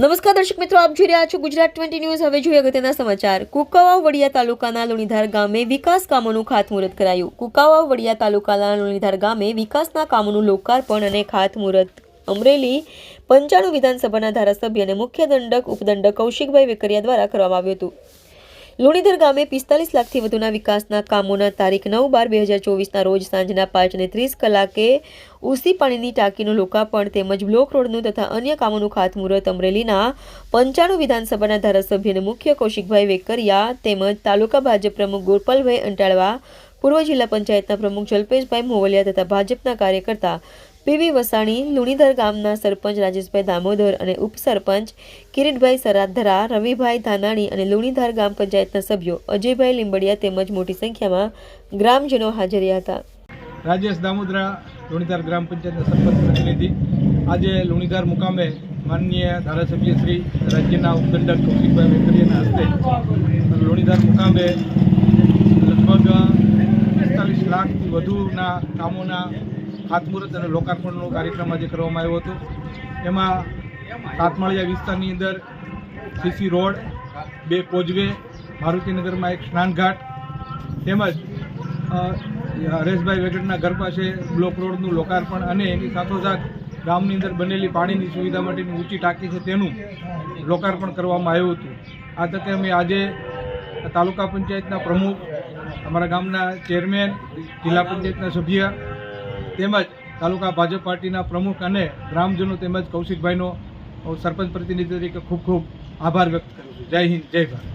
નમસ્કાર દર્શક મિત્રો, આપ જોઈ રહ્યા છો ગુજરાત ટ્વેન્ટી ન્યૂઝ. હવે જોઈએ અગત્યના સમાચાર. કુકાવાવ વડિયા તાલુકાના લુણીધાર ગામે વિકાસ કામોનું ખાતમુહૂર્ત કરાયું. કુકાવાવ વડિયા તાલુકાના લુણીધાર ગામે વિકાસના કામોનું લોકાર્પણ અને ખાતમુહૂર્ત. અમરેલી પંચાણું વિધાનસભાના ધારાસભ્ય અને મુખ્ય દંડક, ઉપદંડક કૌશિકભાઈ વેકરિયા દ્વારા કરવામાં આવ્યું હતું. લુણીધર ગામે પિસ્તાલીસ લાખથી વધુના વિકાસના કામોના તારીખ નવ બાર બે હજાર ચોવીસના રોજ સાંજના પાંચને ત્રીસ કલાકે ઉસી પાણીની ટાંકીનું લોકાર્પણ તેમજ બ્લોક રોડનું તથા અન્ય કામોનું ખાતમુહૂર્ત અમરેલીના પંચાણું વિધાનસભાના ધારાસભ્યને મુખ્ય કૌશિકભાઈ વેકરિયા તેમજ તાલુકા ભાજપ પ્રમુખ ગોપાલભાઈ અંટાળવા, પૂર્વ જિલ્લા પંચાયતના પ્રમુખ જલ્પેશભાઈ મોવલિયા તથા ભાજપના કાર્યકર્તા પીવી વસાણી, લુણીધર ગામના સરપંચ રાજેશભાઈ દામોદર અને ઉપસરપંચ કિરીટભાઈ સરાધરા, રવિભાઈ ધાનાણી અને લુણીધર ગામ પંચાયતના સભ્યો અજયભાઈ લીંબડિયા તેમજ મોટી સંખ્યામાં ગ્રામજનો હાજર હતા. રાજેશ દામોદરા, લુણીધર ગ્રામ પંચાયતના સરપંચ પ્રતિનિધિ. આજે લુણીધર મુકામે માનનીય ધારાસભ્ય શ્રી રાજ્યના ઉપદંડક કૌશિકભાઈ વેકરિયાના હસ્તે લુણીધાર મુકામે લગભગ પિસ્તાલીસ લાખથી વધુના કામોના ખાતમુહૂર્ત અને લોકાર્પણનો કાર્યક્રમ આજે કરવામાં આવ્યો હતો. એમાં સાતમાળિયા વિસ્તારની અંદર સીસી રોડ, બે કોજવે મારુતિનગરમાં એક સ્નાનઘાટ, તેમજ હરેશભાઈ વેગડના ઘર પાસે બ્લોક રોડનું લોકાર્પણ અને એની સાથોસાથ ગામની અંદર બનેલી પાણીની સુવિધા માટેની ઊંચી ટાંકી છે તેનું લોકાર્પણ કરવામાં આવ્યું હતું. આ તકે અમે આજે તાલુકા પંચાયતના પ્રમુખ, અમારા ગામના ચેરમેન, જિલ્લા પંચાયતના સભ્ય તેમજ તાલુકા ભાજપ પાર્ટીના પ્રમુખ અને ગ્રામજનો તેમજ કૌશિકભાઈનો સરપંચ પ્રતિનિધિ તરીકે ખૂબ ખૂબ આભાર વ્યક્ત કરું છું. જય હિન્દ, જય ભારત.